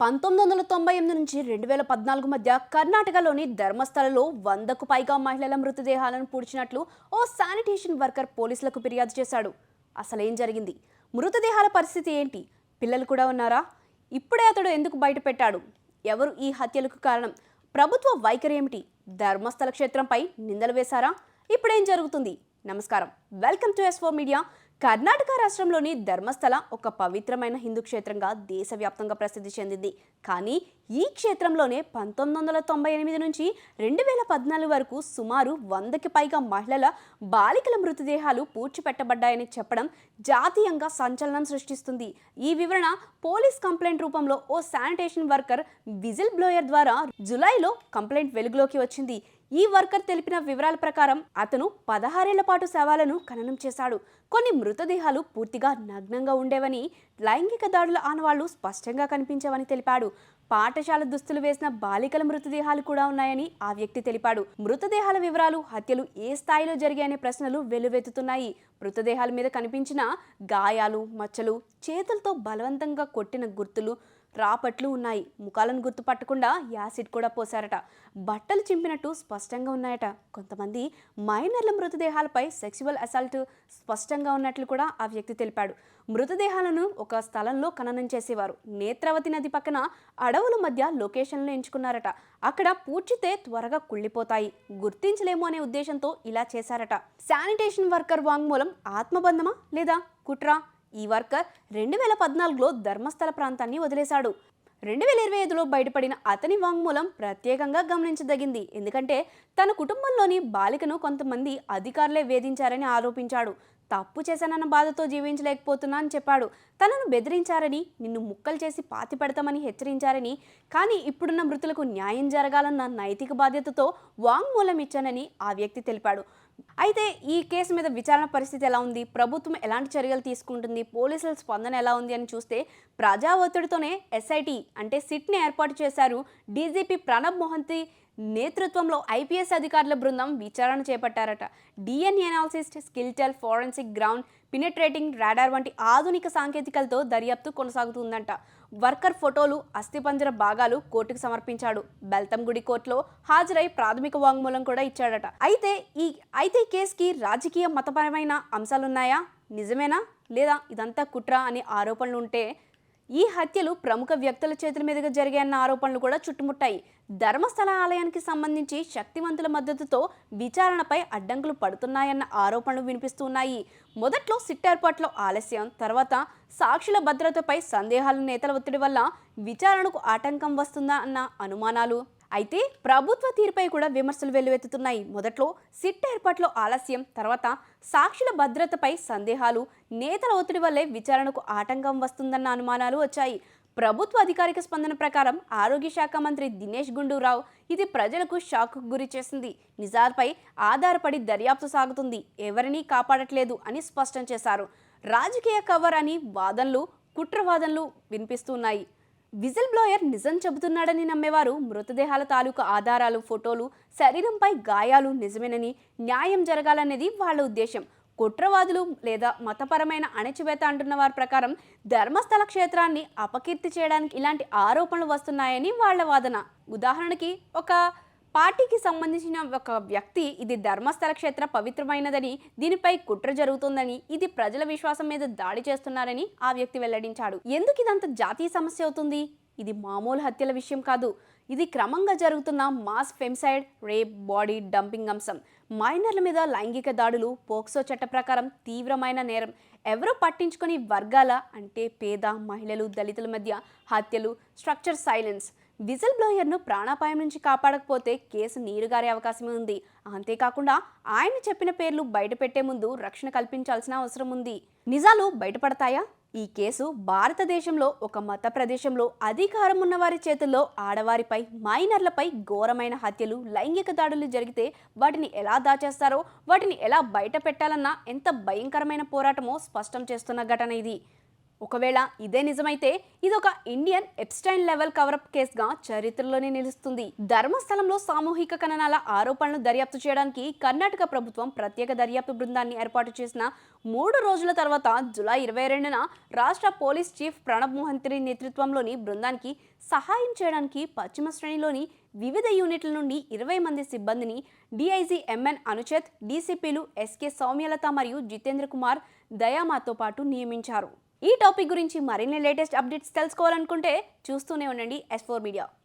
పంతొమ్మిది వందల తొంభై ఎనిమిది నుంచి రెండు వేల పద్నాలుగు మధ్య కర్ణాటకలోని ధర్మస్థలలో వందకు పైగా మహిళల మృతదేహాలను పూడ్చినట్లు ఓ శానిటేషన్ వర్కర్ పోలీసులకు ఫిర్యాదు చేశాడు. అసలేం జరిగింది? మృతదేహాల పరిస్థితి ఏంటి? పిల్లలు కూడా ఉన్నారా? ఇప్పుడే అతడు ఎందుకు బయటపెట్టాడు? ఎవరు ఈ హత్యలకు కారణం? ప్రభుత్వ వైఖరి ఏమిటి? ధర్మస్థల క్షేత్రంపై నిందలు వేశారా? ఇప్పుడేం జరుగుతుంది? నమస్కారం. వెల్కమ్ టు ఎస్ఫో ఫోర్ మీడియా కర్ణాటక రాష్ట్రంలోని ధర్మస్థల ఒక పవిత్రమైన హిందూ క్షేత్రంగా దేశవ్యాప్తంగా ప్రసిద్ధి చెందింది. కానీ ఈ క్షేత్రంలోనే పంతొమ్మిది వందల తొంభై ఎనిమిది నుంచి రెండు వేల పద్నాలుగు వరకు సుమారు వందకి పైగా మహిళల బాలికల మృతదేహాలు పూడ్చిపెట్టబడ్డాయని చెప్పడం జాతీయంగా సంచలనం సృష్టిస్తుంది. ఈ వివరణ పోలీస్ కంప్లైంట్ రూపంలో ఓ శానిటేషన్ వర్కర్ విజిల్ బ్లోయర్ ద్వారా జులైలో కంప్లైంట్ వెలుగులోకి వచ్చింది. ఈ వర్కర్ తెలిపిన వివరాల ప్రకారం అతను పదహారేళ్ళ పాటు శవాలను ఖననం చేశాడు. కొన్ని మృతదేహాలు పూర్తిగా నగ్నంగా ఉండేవని లైంగిక దాడుల ఆనవాళ్ళు స్పష్టంగా కనిపించవని తెలిపాడు. పాఠశాల దుస్తులు వేసిన బాలికల మృతదేహాలు కూడా ఉన్నాయని ఆ వ్యక్తి తెలిపాడు. మృతదేహాల వివరాలు హత్యలు ఏ స్థాయిలో జరిగాయనే ప్రశ్నలు వెలువెత్తుతున్నాయి మృతదేహాల మీద కనిపించిన గాయాలు మచ్చలు చేతులతో బలవంతంగా కొట్టిన గుర్తులు రాపట్లు ఉన్నాయి. ముఖాలను గుర్తుపట్టకుండా యాసిడ్ కూడా పోశారట. బట్టలు చింపినట్టు స్పష్టంగా ఉన్నాయట. కొంతమంది మైనర్ల మృతదేహాలపై సెక్సువల్ అసాల్ట్ స్పష్టంగా ఉన్నట్లు కూడా ఆ వ్యక్తి తెలిపాడు. మృతదేహాలను ఒక స్థలంలో ఖననం చేసేవారు. నేత్రవతి నది పక్కన అడవుల మధ్య లొకేషన్లు ఎంచుకున్నారట. అక్కడ పూడ్చితే త్వరగా కుళ్ళిపోతాయి. గుర్తించలేము అనే ఉద్దేశంతో ఇలా చేశారట. శానిటేషన్ వర్కర్ వాంగ్మూలం ఆత్మబంధమా లేదా కుట్రా? ఈ వర్కర్ రెండు వేల పద్నాలుగులో ధర్మస్థల ప్రాంతాన్ని వదిలేశాడు. రెండు వేల ఇరవై ఐదులో బయటపడిన అతని వాంగ్మూలం ప్రత్యేకంగా గమనించదగింది. ఎందుకంటే తన కుటుంబంలోని బాలికను కొంతమంది అధికారులే వేధించారని ఆరోపించాడు. తప్పు చేశానన్న బాధతో జీవించలేకపోతున్నా అని చెప్పాడు. తనను బెదిరించారని నిన్ను ముక్కలు చేసి పాతి పెడతామని హెచ్చరించారని కానీ ఇప్పుడున్న మృతులకు న్యాయం జరగాలన్న నైతిక బాధ్యతతో వాంగ్మూలం ఇచ్చానని ఆ వ్యక్తి తెలిపాడు. అయితే ఈ కేసు మీద విచారణ పరిస్థితి ఎలా ఉంది? ప్రభుత్వం ఎలాంటి చర్యలు తీసుకుంటుంది? పోలీసుల స్పందన ఎలా ఉంది అని చూస్తే ప్రజా ఒత్తిడితోనే ఎస్ఐటి అంటే సిట్ని ఏర్పాటు చేశారు. డీజీపీ ప్రణబ్ మొహంతి నేతృత్వంలో ఐపీఎస్ అధికారుల బృందం విచారణ చేపట్టారట. DNA analysis skeletal forensic ground penetrating radar వంటి ఆధునిక సాంకేతికలతో దర్యాప్తు కొనసాగుతుందంట. వర్కర్ ఫోటోలు అస్థిపంజర భాగాలు కోర్టుకు సమర్పించాడు. బెల్తంగుడి కోర్టులో హాజరై ప్రాథమిక వాంగ్మూలం కూడా ఇచ్చాడట. అయితే ఈ అయితే ఈ కేసుకి రాజకీయ మతపరమైన అంశాలున్నాయా? నిజమేనా? లేదా ఇదంతా కుట్ర అనే ఆరోపణలు ఉంటే ఈ హత్యలు ప్రముఖ వ్యక్తుల చేతుల మీదుగా జరిగాయన్న ఆరోపణలు కూడా చుట్టుముట్టాయి. ధర్మస్థల ఆలయానికి సంబంధించి శక్తివంతుల మద్దతుతో విచారణపై అడ్డంకులు పడుతున్నాయన్న ఆరోపణలు వినిపిస్తున్నాయి. మొదట్లో సిట్ ఏర్పాట్లో ఆలస్యం తర్వాత సాక్షుల భద్రతపై సందేహాలు నేతల ఒత్తిడి వల్ల విచారణకు ఆటంకం వస్తుందా అన్న అనుమానాలు. అయితే ప్రభుత్వ తీరుపై కూడా విమర్శలు వెల్లువెత్తుతున్నాయి. మొదట్లో సిట్ ఏర్పాట్లో ఆలస్యం తర్వాత సాక్షుల భద్రతపై సందేహాలు నేతల ఒత్తిడి వల్లే విచారణకు ఆటంకం వస్తుందన్న అనుమానాలు వచ్చాయి. ప్రభుత్వ అధికారిక స్పందన ప్రకారం ఆరోగ్య శాఖ మంత్రి దినేష్ గుండూరావు ఇది ప్రజలకు షాక్ గురి చేసింది. నిజాలపై ఆధారపడి దర్యాప్తు సాగుతుంది. ఎవరినీ కాపాడట్లేదు అని స్పష్టం చేశారు. రాజకీయ కవర్ అని వాదనలు కుట్రవాదనలు వినిపిస్తున్నాయి. విజిల్ బ్లోయర్ నిజం చెబుతున్నాడని నమ్మేవారు మృతదేహాల తాలూకు ఆధారాలు ఫోటోలు శరీరంపై గాయాలు నిజమేనని న్యాయం జరగాలనేది వాళ్ళ ఉద్దేశం. కుట్రవాదులు లేదా మతపరమైన అణచివేత అంటున్న వారి ప్రకారం ధర్మస్థల క్షేత్రాన్ని అపకీర్తి చేయడానికి ఇలాంటి ఆరోపణలు వస్తున్నాయని వాళ్ళ వాదన. ఉదాహరణకి ఒక పార్టీకి సంబంధించిన ఒక వ్యక్తి ఇది ధర్మస్థల క్షేత్ర పవిత్రమైనదని దీనిపై కుట్ర జరుగుతుందని ఇది ప్రజల విశ్వాసం మీద దాడి చేస్తున్నారని ఆ వ్యక్తి వెల్లడించాడు. ఎందుకు ఇదంత జాతీయ సమస్య అవుతుంది? ఇది మామూలు హత్యల విషయం కాదు. ఇది క్రమంగా జరుగుతున్న mass femicide rape body dumping అంశం. మైనర్ల మీద లైంగిక దాడులు పోక్సో చట్ట ప్రకారం తీవ్రమైన నేరం. ఎవరో పట్టించుకొని వర్గాల అంటే పేద మహిళలు దళితుల మధ్య హత్యలు స్ట్రక్చర్ సైలెన్స్. విజిల్ బ్లోయర్ను ప్రాణాపాయం నుంచి కాపాడకపోతే కేసు నీరుగారే అవకాశమే ఉంది. అంతేకాకుండా ఆయన చెప్పిన పేర్లు బయటపెట్టే ముందు రక్షణ కల్పించాల్సిన అవసరం ఉంది. నిజాలు బయటపడతాయా? ఈ కేసు భారతదేశంలో ఒక మత ప్రదేశంలో అధికారం ఉన్నవారి చేతుల్లో ఆడవారిపై మైనర్లపై ఘోరమైన హత్యలు లైంగిక దాడులు జరిగితే వాటిని ఎలా దాచేస్తారో వాటిని ఎలా బయట పెట్టాలన్నా ఎంత భయంకరమైన పోరాటమో స్పష్టం చేస్తున్న ఘటన ఇది. ఒకవేళ ఇదే నిజమైతే ఇది ఒక ఇండియన్ ఎప్స్టైన్ లెవెల్ కవరప్ కేసుగా చరిత్రలోనే నిలుస్తుంది. ధర్మస్థలంలో సామూహిక ఖననాల ఆరోపణలు దర్యాప్తు చేయడానికి కర్ణాటక ప్రభుత్వం ప్రత్యేక దర్యాప్తు బృందాన్ని ఏర్పాటు చేసిన మూడు రోజుల తర్వాత జులై ఇరవై రెండున రాష్ట్ర పోలీస్ చీఫ్ ప్రణబ్ మోహంత్రి నేతృత్వంలోని బృందానికి సహాయం చేయడానికి పశ్చిమ శ్రేణిలోని వివిధ యూనిట్ల నుండి ఇరవై మంది సిబ్బందిని డీఐజీ ఎంఎన్ అనుచేత్ డీసీపీలు ఎస్కే సౌమ్యలత మరియు జితేంద్ర కుమార్ దయామాతో పాటు నియమించారు. ఈ టాపిక్ గురించి మరిన్ని లేటెస్ట్ అప్డేట్స్ తెలుసుకోవాలనుకుంటే చూస్తూనే ఉండండి ఎస్ ఫోర్ మీడియా